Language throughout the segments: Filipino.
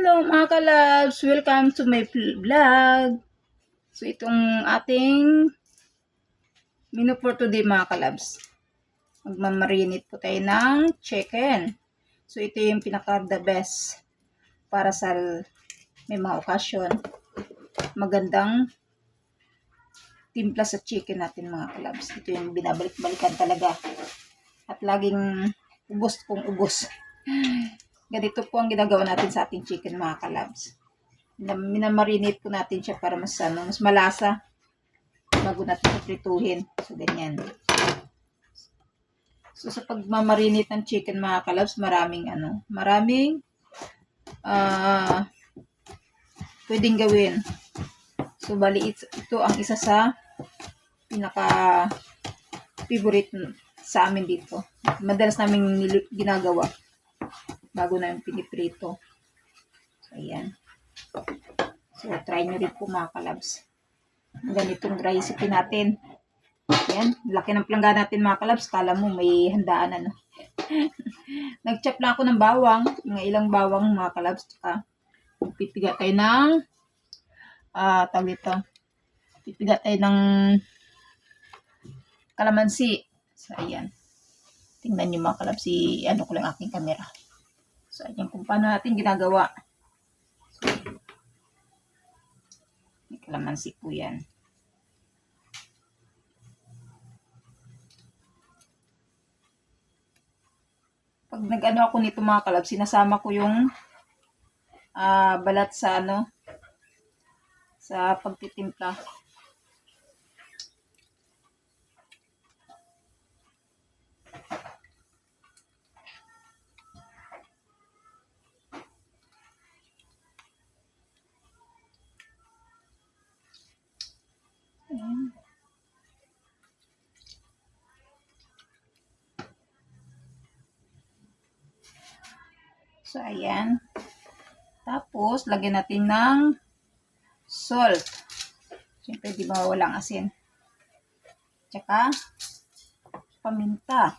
Hello mga kalabs! Welcome to my vlog! So itong ating menu for today mga kalabs. Magmamarinate po tayo ng chicken. So ito yung pinaka the best para sa may mga okasyon. Magandang timpla sa chicken natin mga kalabs. Ito yung binabalik-balikan talaga. At laging ubos kong ubos. Ganito po ang ginagawa natin sa ating chicken mga kalabs. Minam- Minamarinate po natin siya para mas, ano, mas malasa bago natin prituhin. So, ganyan. So, sa pagmamarinate ng chicken mga kalabs, maraming ano, maraming ah pwedeng gawin. So, bali, it- ito ang isa sa pinaka favorite sa amin dito. Madalas namin ginagawa bago na yung piniprito. So, ayan. So, try nyo rin po mga kalabs. Ganitong recipe natin. Ayan, laki ng plangga natin mga kalabs. Kala mo may handaan ano. Nag-chop lang ako ng bawang. Yung ilang bawang mga kalabs. Tsaka, pipiga tayo ng ah, tawag ito. Pipiga tayo ng kalamansi. So, ayan. Tingnan nyo mga kalabs. Ano ko lang aking camera. So, ayan kung paano natin ginagawa. So, may kalamansi po yan. Pag nag-ano ako nito mga kalab, sinasama ko yung ah, balat sa ano, sa pagtitimpla. So, ayan. Tapos, lagyan natin ng salt. Siyempre, di ba walang asin. Tsaka, paminta.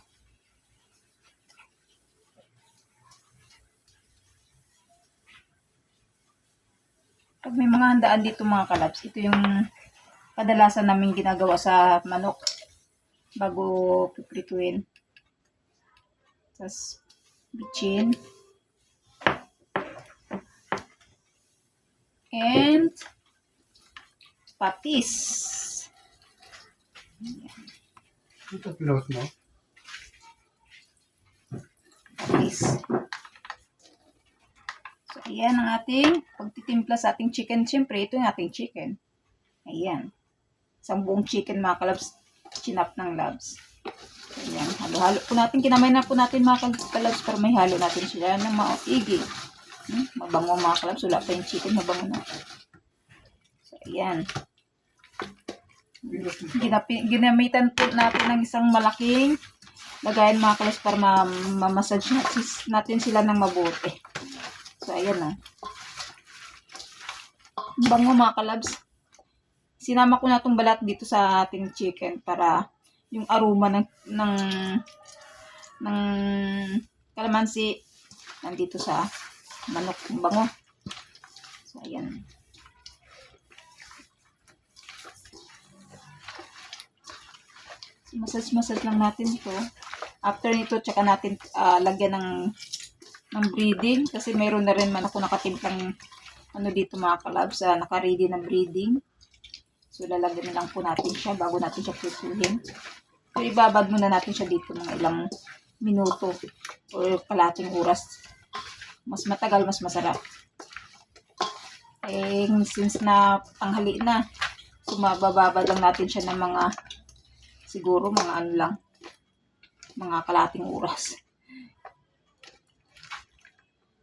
Pag may mga handaan dito mga kalabs, ito yung kadalasan namin ginagawa sa manok bago piprituin. Tapos, bitchin. And, patis. Ito pinost mo? Patis. So, ayan ang ating pagtitimpla sa ating chicken. Siyempre, ito yung ating chicken. Ayan. Isang buong chicken mga kalabs. Chinap ng labs. Ayan. Halo-halo po natin. Kinamay na po natin mga kal- kalabs para may halo natin sila ng maigi. Mabango mga kalabs. Wala pa yung chicken. Mabango na. So, ayan. Ginapi, ginamitan po natin ng isang malaking lagayan mga kalabs para ma ma-massage natin, sila ng mabuti. So, ayan na. Ang Bango mga kalabs. Sinama ko na itong balat dito sa ating chicken para yung aroma ng ng ng kalamansi nandito sa manok Ang bango. So, ayan. Massage-massage lang natin ito. After nito, tsaka natin ah, lagyan ng ng breeding kasi mayroon na rin man ako nakatimplang ano dito mga kalabs, uh, naka-ready na breeding. So, lalagyan na lang po natin siya bago natin siya prituhin. So, ibabad muna natin siya dito mga ilang minuto o kalating oras. Mas matagal, mas masarap. Eh, since na panghali na, so mabababad lang natin siya ng mga siguro mga ano lang, mga kalating oras.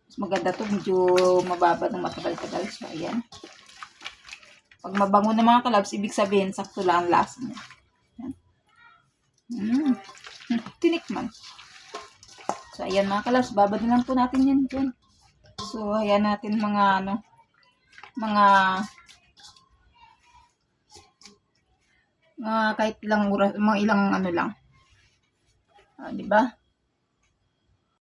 Mas maganda to, medyo mababa ng matagal-tagal siya. Ayan. Pag mabango na mga kalabs, ibig sabihin, sakto lang ang lasa niya. Ayan. Mm. Hmm, Tinikman. So, ayan mga kalabs, babad na lang po natin yan dyan. So, ayan natin mga ano, mga mga kahit oras, mga ilang ano lang. Ah, di ba?